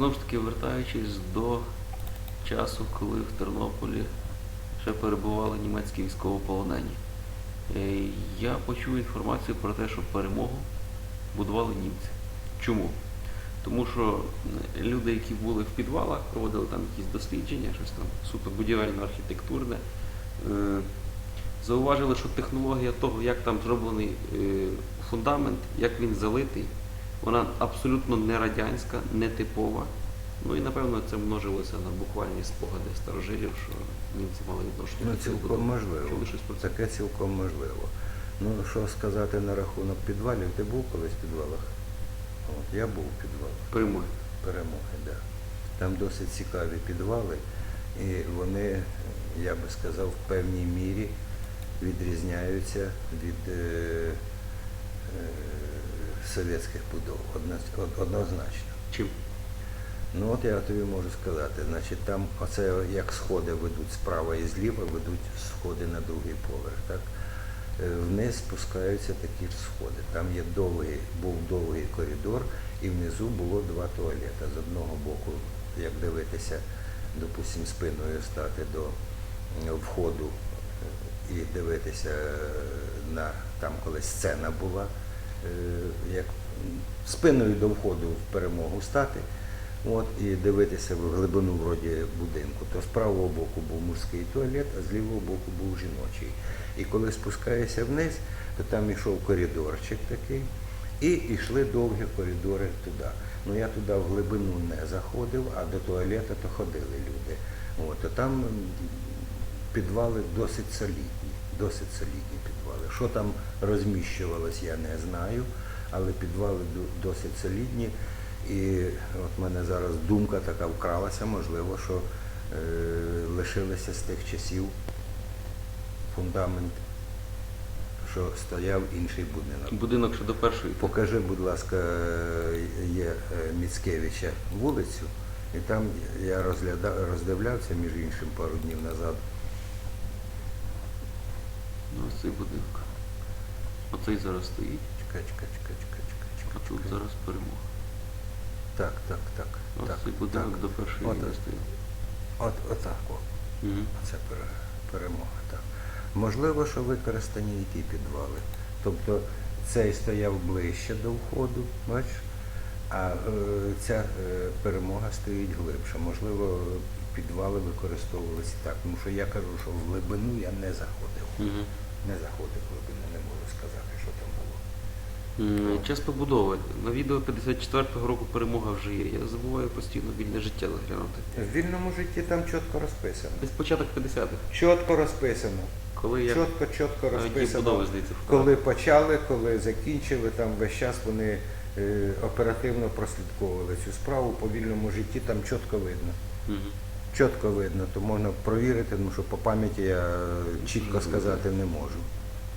знову ж таки, вертаючись до часу, коли в Тернополі ще перебували німецькі військовополонені, е, я почув інформацію про те, що перемогу будували німці. Чому? Тому що люди, які були в підвалах, проводили там якісь дослідження, щось там суто будівельно-архітектурне, е, зауважили, що технологія того, як там зроблений е, фундамент, як він залитий, вона абсолютно не радянська, не типова. Ну і напевно це множилося на буквальні спогади старожилів, що німці мали відношення Ну, цілком можливо. Таке цілком можливо. Ну, що сказати на рахунок підвалів, ти був колись в підвалах? От, я був в підвалах. Перемоги. перемоги. Да. Там досить цікаві підвали, і вони, я би сказав, в певній мірі відрізняються від е, е, совєтських будов однозначно. Чим? Ну от я тобі можу сказати, значить там оце як сходи ведуть справа і зліва, ведуть сходи на другий поверх. Так? Е, Вниз спускаються такі сходи. Там є довгий, був довгий коридор, і внизу було два туалети. З одного боку, як дивитися, допустимо, спиною стати до е, входу е, і дивитися на там колись сцена була, як спиною до входу в перемогу стати. От, і дивитися в глибину вроді будинку, то з правого боку був мужський туалет, а з лівого боку був жіночий. І коли спускаєшся вниз, то там йшов коридорчик такий, і йшли довгі коридори туди. Ну я туди в глибину не заходив, а до туалету то ходили люди. От, а там підвали досить солідні, досить солідні підвали. Що там розміщувалось, я не знаю, але підвали досить солідні. І от в мене зараз думка така вкралася, можливо, що е, лишилися з тих часів фундамент, що стояв інший будинок. Будинок ще до першої. Покажи, будь ласка, є е, Міцкевича вулицю, і там я розгляда, роздивлявся, між іншим, пару днів назад. Ну, ось цей будинок. Оцей зараз стоїть, Чекай, чекай, чекай, чекай, чекай, а тут чекай. зараз перемога. Так, так, так. Ось так, цей будинок так. до першої От, війни стоїть. от, отак, о. Угу. Це пере- перемога. Так. Можливо, що використані і ті підвали. Тобто цей стояв ближче до входу, бачиш, а е, ця е, перемога стоїть глибше. Можливо, підвали використовувалися так. Тому що я кажу, що в глибину я не заходив. Угу. Не заходив в глибину, не можу сказати, що там було. Час побудови. На відео 54-го року перемога вже є. Я забуваю постійно вільне життя заглянути. В вільному житті там чітко розписано. Десь початок 50-х. Чітко розписано. Коли я Чітко, чітко розписано. будови, здається, Коли почали, коли закінчили, там весь час вони оперативно прослідковували цю справу по вільному житті, там чітко видно. Чітко видно, то можна провірити, тому що по пам'яті я е, чітко сказати не можу.